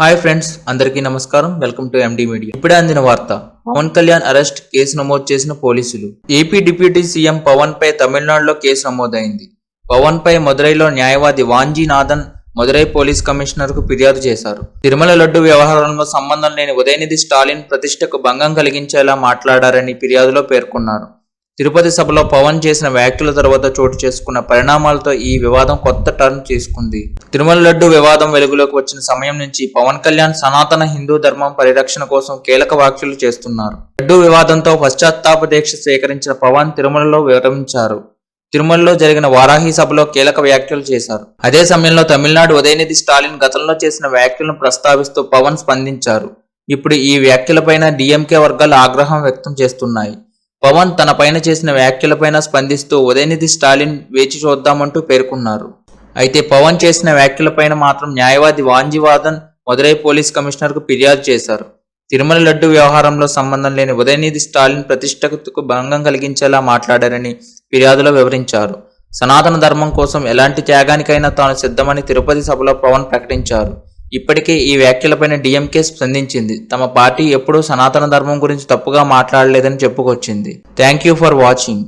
Hi friends అందరికీ నమస్కారం. Welcome to MD media ఇప్పుడే అందిన వార్త పవన్ కళ్యాణ్ అరెస్ట్ కేసు నమోదు చేసిన పోలీసులు. ఏపీ డిప్యూటీ సీఎం పవన్ పై తమిళనాడులో కేసు నమోదైంది. పవన్ పై మదురైలో న్యాయవాది వాంజీనాథన్ మదురై పోలీస్ కమిషనర్కు ఫిర్యాదు చేశారు. తిరుమల లడ్డు వ్యవహారంలో సంబంధం లేని ఉదయనిధి స్టాలిన్ ప్రతిష్టకు భంగం కలిగించేలా మాట్లాడారని ఫిర్యాదులో పేర్కొన్నారు. తిరుపతి సభలో పవన్ చేసిన వ్యాఖ్యల తర్వాత చోటు చేసుకున్న పరిణామాలతో ఈ వివాదం కొత్త టర్న్ తీసుకుంది తిరుమల లడ్డు వివాదం వెలుగులోకి వచ్చిన సమయం నుంచి పవన్ కళ్యాణ్ సనాతన హిందూ ధర్మం పరిరక్షణ కోసం కీలక వ్యాఖ్యలు చేస్తున్నారు. లడ్డు వివాదంతో పశ్చాత్తాప దీక్ష స్వీకరించిన పవన్ తిరుమలలో విరమించారు. తిరుమలలో జరిగిన వారాహి సభలో కీలక వ్యాఖ్యలు చేశారు. అదే సమయంలో తమిళనాడు ఉదయనిధి స్టాలిన్ గతంలో చేసిన వ్యాఖ్యలను ప్రస్తావిస్తూ పవన్ స్పందించారు. ఇప్పుడు ఈ వ్యాఖ్యలపైన డిఎంకే వర్గాలు ఆగ్రహం వ్యక్తం చేస్తున్నాయి. పవన్ తన పైన చేసిన వ్యాఖ్యలపైన స్పందిస్తూ ఉదయనిధి స్టాలిన్ వేచి చూద్దామంటూ పేర్కొన్నారు. అయితే పవన్ చేసిన వ్యాఖ్యలపైన మాత్రం న్యాయవాది వాంజివాదన్ మదురై పోలీస్ కమిషనర్కు ఫిర్యాదు చేశారు. తిరుమల లడ్డు వ్యవహారంలో సంబంధం లేని ఉదయనిధి స్టాలిన్ ప్రతిష్టకు భంగం కలిగించేలా మాట్లాడారని ఫిర్యాదులో వివరించారు. సనాతన ధర్మం కోసం ఎలాంటి త్యాగానికైనా తాను సిద్ధమని తిరుపతి సభలో పవన్ ప్రకటించారు. ఇప్పటికే ఈ వ్యాఖ్యలపైన డిఎంకే స్పందించింది. తమ పార్టీ ఎప్పుడూ సనాతన ధర్మం గురించి తప్పుగా మాట్లాడలేదని చెప్పుకొచ్చింది. Thank you for watching.